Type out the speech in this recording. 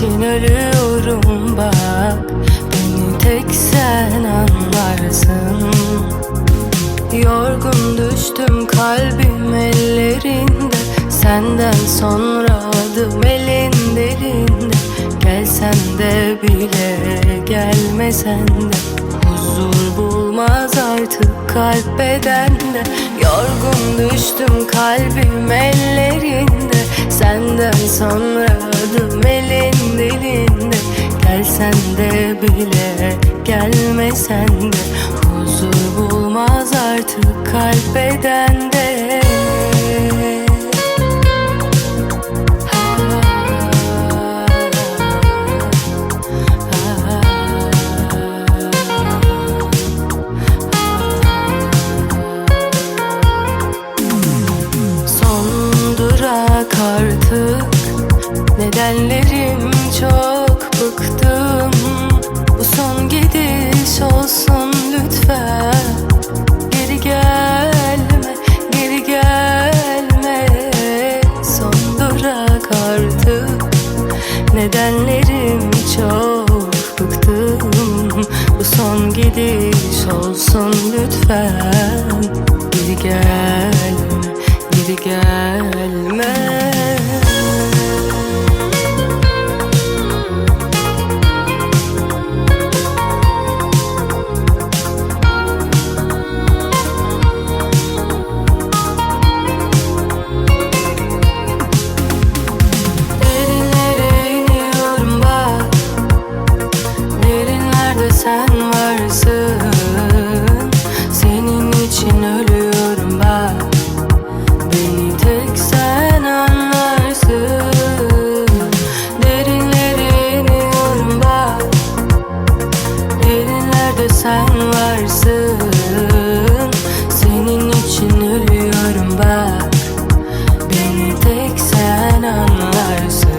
için ölüyorum bak. Beni tek sen anlarsın. Yorgun düştüm kalbim ellerinde. Senden sonra adım elin delinde Gelsen de bile gelmesen de. Huzur bulmaz artık kalp bedende. Yorgun düştüm kalbim ellerinde. Senden sonra adım bile gelmesen de Huzur bulmaz artık kalp bedende. Son durak artık. Nedenlerim çok olsun lütfen. Geri gelme, geri gelme. Son durak artık. Nedenlerim çok bıktım. Bu son gidiş olsun lütfen. Geri gelme, geri gelme and lies.